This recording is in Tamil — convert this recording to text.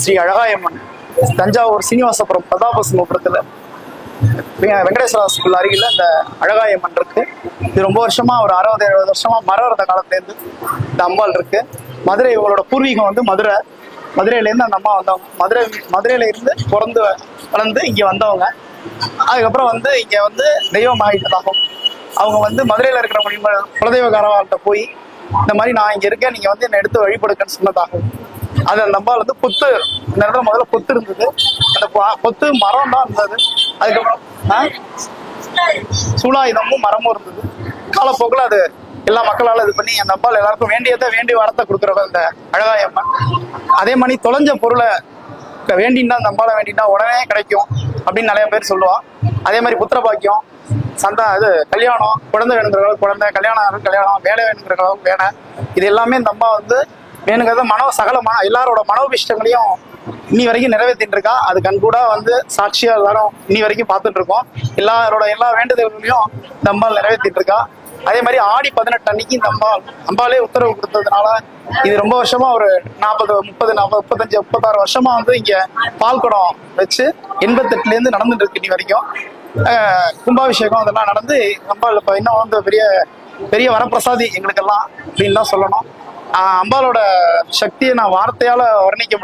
ஸ்ரீ அழகாயம்மன் தஞ்சாவூர் சீனிவாசபுரம் பிரதாபசிங்கபுரத்தில் வெங்கடேஸ்வரா ஸ்கூல் அருகில் இந்த அழகாயம்மன் இருக்கு. இது ரொம்ப வருஷமா ஒரு அறுபது எழுபது வருஷமா மரம் இருந்த காலத்துலேருந்து இந்த அம்பாள் இருக்கு. மதுரை இவங்களோட பூர்வீகம் வந்து மதுரை. மதுரையிலேருந்து அந்த அம்மா வந்தவங்க. மதுரை மதுரையில இருந்து பிறந்து வளர்ந்து இங்கே வந்தவங்க. அதுக்கப்புறம் வந்து இங்கே வந்து தெய்வம் ஆகிட்டதாகும் அவங்க வந்து மதுரையில் இருக்கிற முடியும் குலதெய்வ காரவாள்கிட்ட போய் இந்த மாதிரி நான் இங்கே இருக்கேன் நீங்கள் வந்து என்னை எடுத்து வழிபடுக்கன்னு சொன்னதாகும். அந்த நம்பால் வந்து புத்து இந்த இடத்துல முதல்ல புத்து இருந்தது. அந்த புத்து மரம் தான் இருந்தது. அதுக்கப்புறம் ஆ? சூலாயுதமும் மரமும் இருந்தது. காலப்போக்கில் அது எல்லா மக்களால் இது பண்ணி என் அம்பாள் எல்லாருக்கும் வேண்டியதை வேண்டிய வரத்தை கொடுக்குறவ இந்த அழகாயம்மன் அதே மாதிரி தொலைஞ்ச பொருளை வேண்டின்னா நம்பால வேண்டின்னா வேண்டினா உடனே கிடைக்கும் அப்படின்னு நிறைய பேர் சொல்லுவான் அதே மாதிரி புத்திர பாக்கியம் சந்தா இது கல்யாணம் குழந்தை வேணுங்கிறவங்களுக்கு குழந்தை கல்யாணம் கல்யாணம் வேலை வேணுங்கிறவங்களுக்கு வேலை. இது எல்லாமே இந்த அம்மா வந்து வேணுங்கிறத மனோ சகல மன எல்லாரோட மனோபிஷ்டங்களையும் இன்னி வரைக்கும் நிறைவேற்றிட்டு இருக்கா அது கண்கூடா வந்து சாட்சியா எல்லாரும் இன்னி வரைக்கும் பார்த்துட்டு இருக்கோம் எல்லாரோட எல்லா வேண்டுதல்களையும் இந்த அம்பாள் நிறைவேற்றிட்டு இருக்கா அதே மாதிரி ஆடி பதினெட்டு அன்னைக்கு இந்த அம்பாள் அம்பாலே உத்தரவு கொடுத்ததுனால இது ரொம்ப வருஷமா ஒரு நாற்பது முப்பது நாற்பது முப்பத்தஞ்சு முப்பத்தாறு வருஷமா வந்து இங்க பால் குடம் வச்சு எண்பத்தெட்டுல இருந்து நடந்துட்டு இருக்கு இன்னி வரைக்கும். கும்பாபிஷேகம் அதெல்லாம் நடந்து அம்பாள் இப்ப இன்னும் வந்து பெரிய பெரிய வரப்பிரசாதி எங்களுக்கெல்லாம் அப்படின்னு தான் சொல்லணும். அம்பாலோட அம்பாளோட சக்தியை நான் வார்த்தையால வர்ணிக்க முடியும்.